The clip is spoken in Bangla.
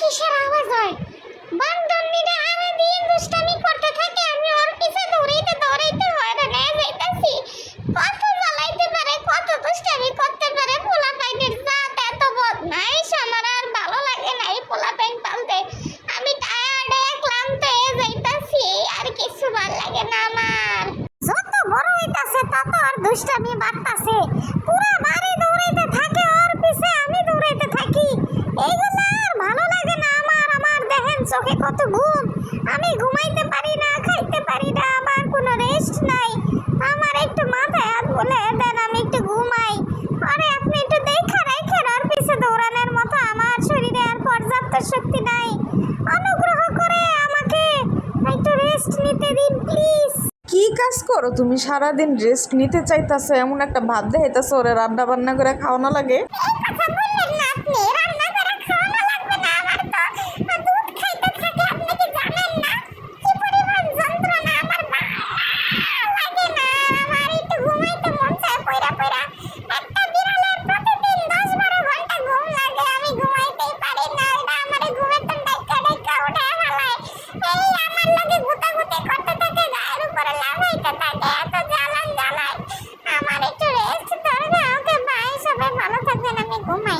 কিসের আওয়াজ হয়? বান্দরনিরা আরে দিন দুষ্টামি করতে থাকে, আমি ওর পিছে দৌড়াইতে দৌড়াইতে হয়ে যাইতাছি। কত জ্বালাইতে পারে, কত দুষ্টামি করতে পারে পোলা পাইনের জাত এত বদমাইশ, আমার আর ভালো লাগে না এই পোলা পাইন পালতে। আমি টায়ার্ড একলাম তো এ যাইতাছি, আর কিছু ভালো লাগে না আমার। যত বড় হইতাছে, তত আর দুষ্টামি বাড়তাছে। পুরা বাড়ি দৌড়াইতে থাকে ওর পিছে আমি দৌড়াইতে থাকি এইগুলো আর ভালো লাগে না আমার আমার দেখেন চোখে কত ঘুম? আমি ঘুমাইতে পারি না খাইতে পারি না আমার কোনো রেস্ট নাই। আমার একটু মাথায় হাত বলে দেন আমি একটু ঘুমাই। আরে আপনি একটু দেখা রাখেন ওর পিছে দৌড়ানোর মতো আমার শরীরে আর পর্যাপ্ত শক্তি নাই। অনুগ্রহ করে আমাকে একটু রেস্ট নিতে দিন প্লিজ কি কাজ করো তুমি? সারাদিন রেস্ট নিতে চাইতাছো এমন একটা ভাব দেখাইতেছো ওরে রান্না বান্না করে খাওয়ানো লাগে। của mày